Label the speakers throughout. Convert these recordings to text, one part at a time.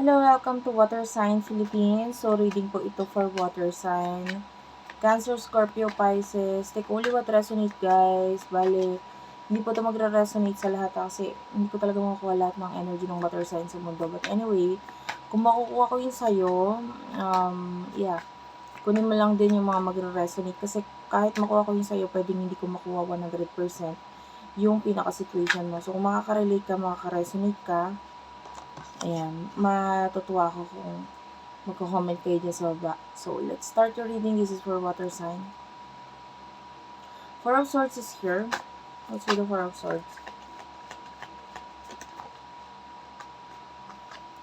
Speaker 1: Hello, welcome to Water Sign Philippines. So, reading po ito for Water Sign. Cancer, Scorpio, Pisces. Take only what resonate, guys. Bale, hindi po ito magre-resonate sa lahat ah, kasi hindi ko talaga makukuha lahat ng energy ng water sign sa mundo. But anyway, kung makukuha ko yun sa'yo, um, yeah, kunin mo lang din yung mga magre-resonate kasi kahit makuha ko yun sa'yo, pwedeng hindi ko makuha 100% yung pinaka-situation mo. So, kung makaka-relate ka, makaka-resonate ka, ayan, matutuwa ako kung magko-comment kayo dyan sa baba. So, let's start your reading. This is for water sign. Four of Swords is here. Let's read the Four of Swords.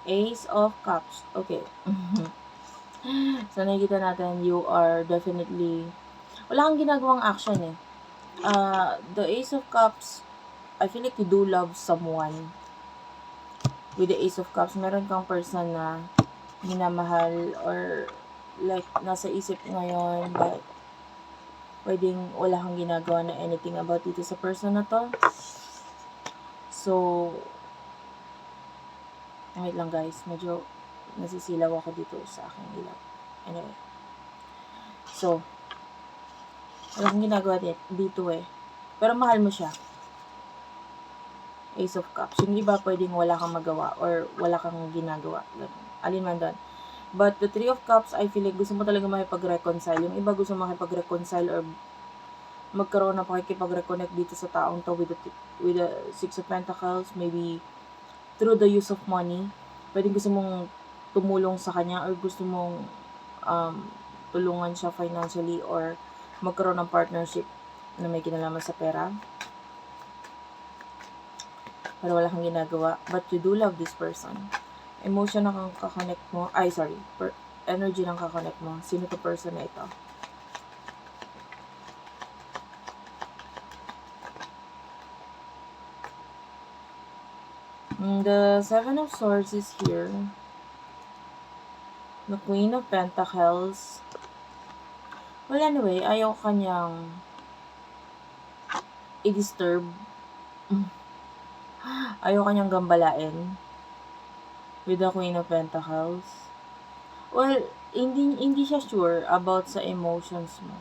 Speaker 1: Ace of Cups. Okay. so, nakikita natin, you are definitely, wala kang ginagawang action eh. Uh, the Ace of Cups, I feel like you do love someone. With the Ace of Cups, meron kang person na minamahal or like nasa isip ngayon but pwedeng wala kang ginagawa na anything about dito sa person na to. So, wait lang guys, medyo nasisilaw ako dito sa aking ilaw. Anyway. So, wala kang ginagawa dito, eh. Pero mahal mo siya. Ace of Cups. Yung iba pwedeng wala kang magawa or wala kang ginagawa. Alin man doon. But the Three of Cups, I feel like gusto mo talaga makipag-reconcile. Yung iba gusto makipag-reconcile or magkaroon ng pakikipag-reconnect dito sa taong to with the, with the Six of Pentacles, maybe through the use of money. Pwedeng gusto mong tumulong sa kanya or gusto mong um, tulungan siya financially or magkaroon ng partnership na may kinalaman sa pera. Pero wala kang ginagawa. But you do love this person emotion na kang kakonect mo, ay sorry, per, energy ng kakonect mo, sino to person na ito? Mm, The Seven of Swords is here. The Queen of Pentacles. Well, anyway, ayaw kanyang i-disturb. Ayaw kanyang gambalain with the Queen of Pentacles. Well, hindi hindi siya sure about sa emotions mo.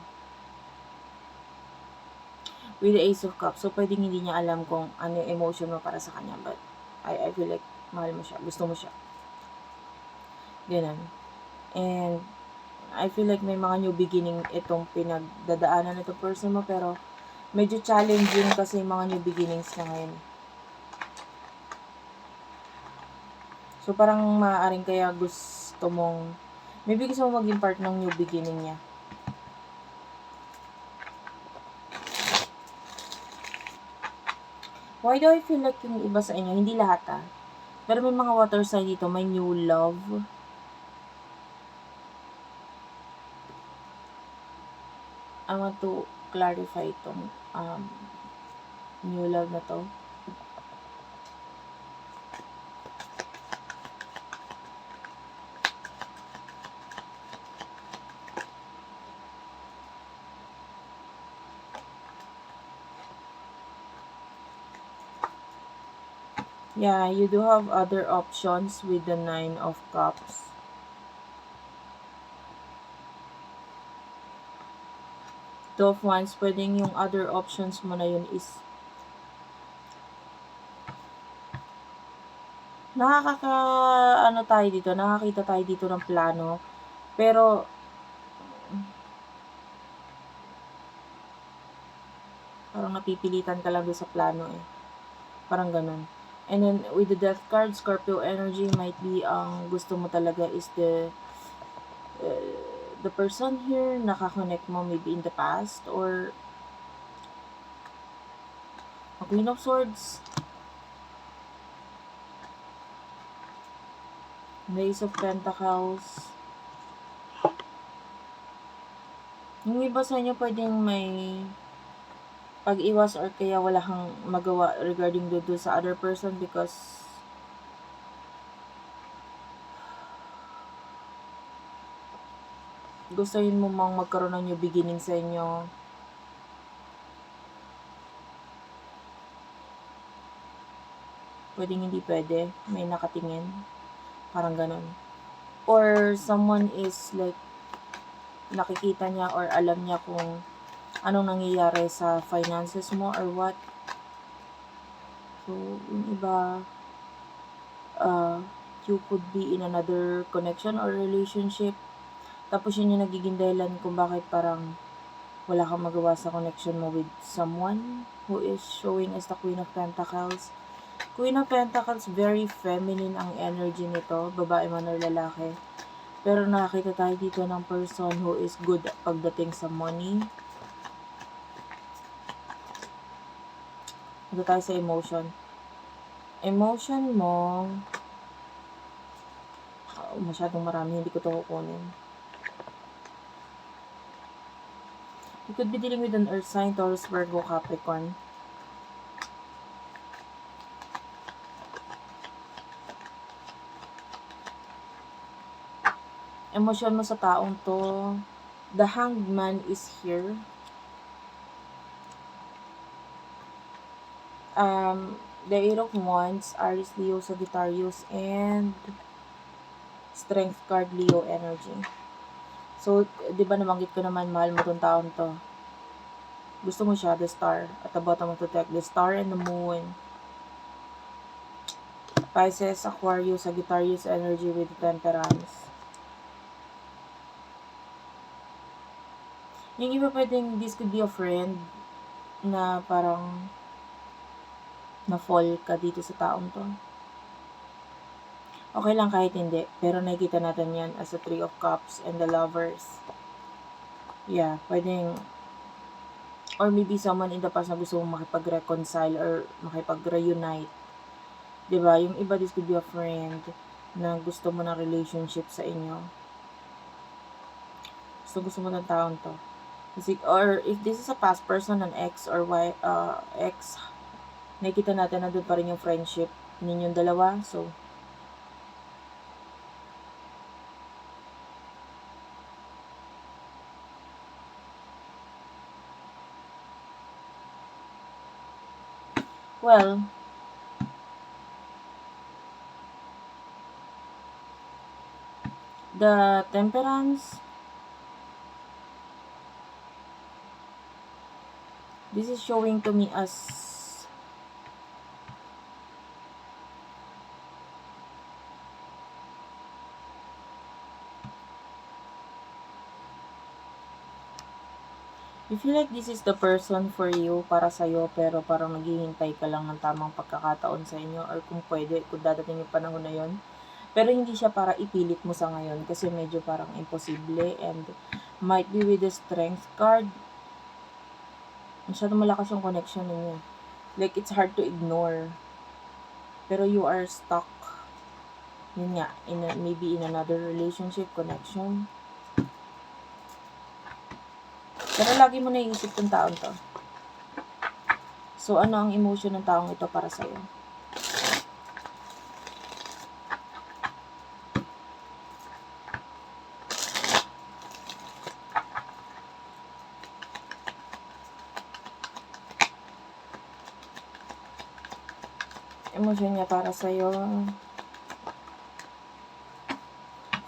Speaker 1: With the Ace of Cups, so pwedeng hindi niya alam kung ano yung emotion mo para sa kanya, but I, I feel like mahal mo siya, gusto mo siya. Ganun. And I feel like may mga new beginning itong pinagdadaanan nito person mo, pero medyo challenging kasi mga new beginnings na ngayon. So, parang maaaring kaya gusto mong, maybe gusto mo maging part ng new beginning niya. Why do I feel like yung iba sa inyo, hindi lahat ah, pero may mga water sign dito, may new love. I want to clarify itong um, new love na to. Yeah, you do have other options with the Nine of Cups. Two of Wands, pwedeng yung other options mo na yun is nakakaka ano tayo dito, nakakita tayo dito ng plano. Pero parang napipilitan ka lang sa plano eh. Parang ganun. And then, with the death card, Scorpio energy might be ang gusto mo talaga is the uh, the person here nakakonect mo maybe in the past or a Queen of Swords. The Ace of Pentacles. Yung iba sa inyo pwedeng may pag-iwas or kaya wala kang magawa regarding do, sa other person because gustuhin mo mang magkaroon ng new beginning sa inyo. Pwedeng hindi pwede. May nakatingin. Parang ganun. Or someone is like, nakikita niya or alam niya kung anong nangyayari sa finances mo or what. So, yung iba, uh, you could be in another connection or relationship. Tapos yun yung nagiging dahilan kung bakit parang wala kang magawa sa connection mo with someone who is showing as the Queen of Pentacles. Queen of Pentacles, very feminine ang energy nito, babae man or lalaki. Pero nakakita tayo dito ng person who is good pagdating sa money. Ito tayo sa emotion. Emotion mo, oh, masyadong marami, hindi ko to kukunin. You could be dealing with an earth sign, Taurus, Virgo, Capricorn. Emosyon mo sa taong to, the hanged man is here. Um, the Eight of Wands, Aries, Leo, Sagittarius, and Strength card, Leo energy. So, di ba nabanggit ko naman, mahal mo tong taon to. Gusto mo siya, the star. At the bottom of the deck, the star and the moon. Pisces, Aquarius, Sagittarius energy with temperance. Yung iba pwedeng this could be a friend na parang na-fall ka dito sa taong to. Okay lang kahit hindi, pero nakikita natin yan as a Three of Cups and the Lovers. Yeah, pwedeng or maybe someone in the past na gusto mong makipag-reconcile or makipag-reunite. ba? Yung iba this could be a friend na gusto mo ng relationship sa inyo. Gusto gusto mo ng taon to. Kasi, or if this is a past person, an ex or y, uh, ex, nakikita natin na doon pa rin yung friendship ninyong dalawa. So, well, the temperance this is showing to me as You like this is the person for you, para sa'yo, pero parang naghihintay ka lang ng tamang pagkakataon sa inyo or kung pwede, kung dadating yung panahon na yon Pero hindi siya para ipilit mo sa ngayon kasi medyo parang imposible and might be with the strength card. Masyado malakas yung connection ninyo. Like, it's hard to ignore. Pero you are stuck. Yun nga, in a, maybe in another relationship, connection pero lagi mo naiisip tong taon to. So, ano ang emotion ng taong ito para sa'yo? Emotion niya para sa'yo.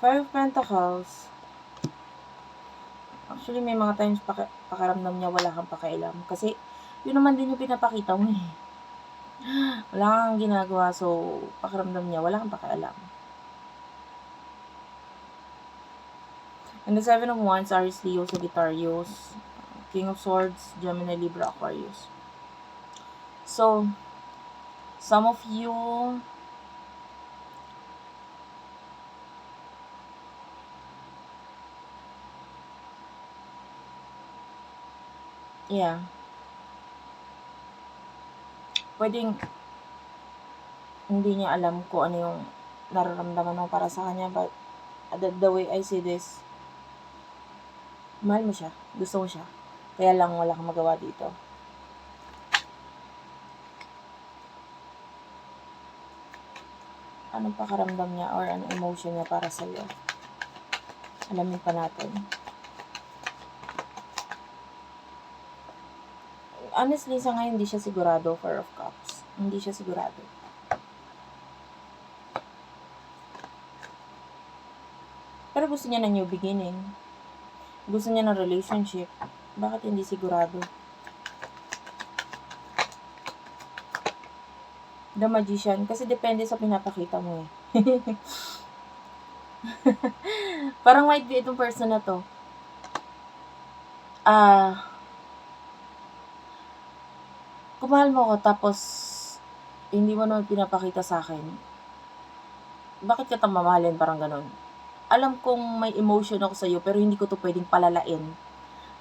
Speaker 1: Five Pentacles. Actually, may mga times paka, pakaramdam niya wala kang pakialam. Kasi, yun naman din yung pinapakita mo eh. Wala kang ginagawa, so, pakaramdam niya, wala kang pakialam. And the Seven of Wands, Aries, Leo, Sagittarius, King of Swords, Gemini, Libra, Aquarius. So, some of you Yeah. Pwedeng hindi niya alam kung ano yung nararamdaman mo para sa kanya but the, the way I see this mahal mo siya. Gusto mo siya. Kaya lang wala kang magawa dito. Anong pakaramdam niya or anong emotion niya para sa iyo? Alamin pa natin. Honestly, sa ngayon, hindi siya sigurado, Four of Cups. Hindi siya sigurado. Pero gusto niya ng new beginning. Gusto niya ng relationship. Bakit hindi sigurado? The Magician. Kasi depende sa pinapakita mo eh. Parang might be itong person na to. Ah, kung mo ako tapos hindi mo naman pinapakita sa akin, bakit ka mamahalin? Parang ganun. Alam kong may emotion ako sa'yo pero hindi ko to pwedeng palalain.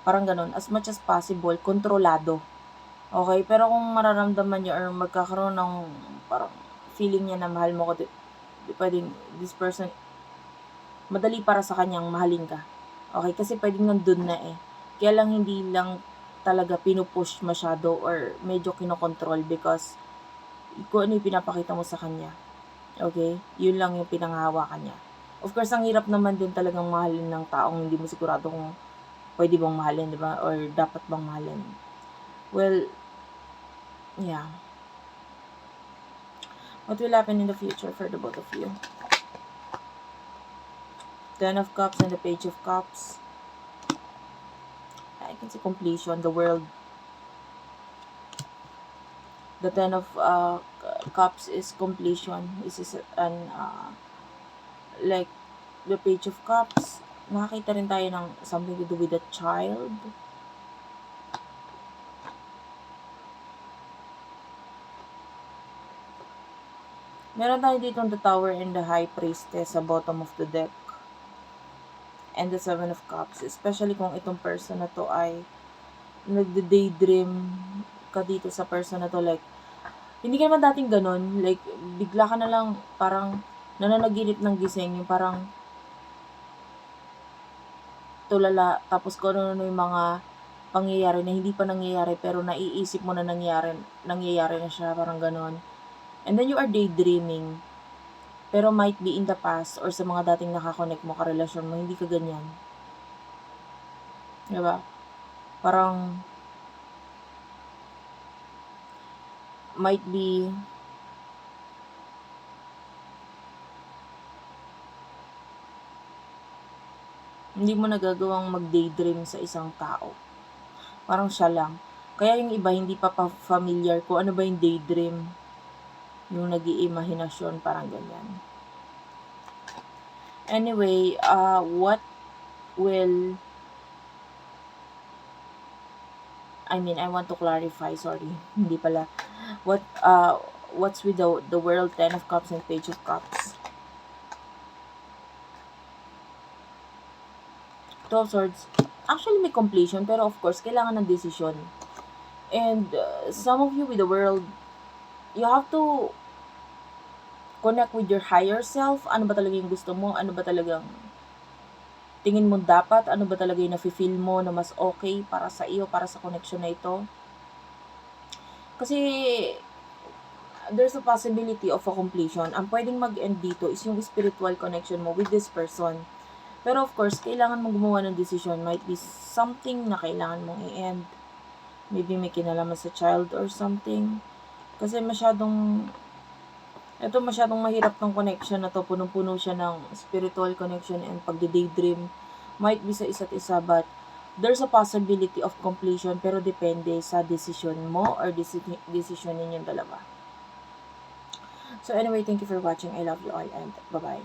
Speaker 1: Parang ganun. As much as possible, kontrolado. Okay? Pero kung mararamdaman niya or magkakaroon ng parang feeling niya na mahal mo ko, di, di pwedeng this person, madali para sa kanyang mahalin ka. Okay? Kasi pwedeng nandun na eh. Kaya lang hindi lang talaga pinupush masyado or medyo kinokontrol because kung ano yung pinapakita mo sa kanya. Okay? Yun lang yung pinanghahawakan niya. Of course, ang hirap naman din talagang mahalin ng taong hindi mo sigurado kung pwede bang mahalin, di ba? Or dapat bang mahalin. Well, yeah. What will happen in the future for the both of you? Ten of Cups and the Page of Cups. Can see completion, the world. The Ten of uh, Cups is completion. This is an, uh, like, the Page of Cups. Nakakita rin tayo ng something to do with a child. Meron tayo dito the Tower and the High Priestess sa bottom of the deck. And the Seven of Cups. Especially kung itong person na to ay nagde-daydream ka dito sa person na to. Like, hindi ka naman dating ganun. Like, bigla ka na lang parang nananaginip ng gising. Yung parang tulala. Tapos kung ano yung mga pangyayari na hindi pa nangyayari pero naiisip mo na nangyayari, nangyayari na siya. Parang ganun. And then you are daydreaming. Pero might be in the past or sa mga dating nakakonect mo, karelasyon mo, hindi ka ganyan. Diba? Parang might be hindi mo nagagawang mag-daydream sa isang tao. Parang siya lang. Kaya yung iba hindi pa pa familiar kung ano ba yung daydream yung nag-iimahinasyon, parang ganyan. Anyway, uh, what will I mean, I want to clarify, sorry. Hindi pala. What uh what's with the the world Ten of Cups and Page of Cups? Two of Swords. Actually, may completion, pero of course, kailangan ng decision. And uh, some of you with the world you have to connect with your higher self. Ano ba talaga yung gusto mo? Ano ba talagang tingin mo dapat? Ano ba talaga yung nafe-feel mo na mas okay para sa iyo, para sa connection na ito? Kasi there's a possibility of a completion. Ang pwedeng mag-end dito is yung spiritual connection mo with this person. Pero of course, kailangan mong gumawa ng decision. Might be something na kailangan mong i-end. Maybe may kinalaman sa child or something kasi masyadong, ito masyadong mahirap ng connection na to. Punong-puno siya ng spiritual connection and pagde-daydream. Might be sa isa't isa but there's a possibility of completion pero depende sa decision mo or desi- decision ninyong dalawa. So anyway, thank you for watching. I love you all and bye-bye.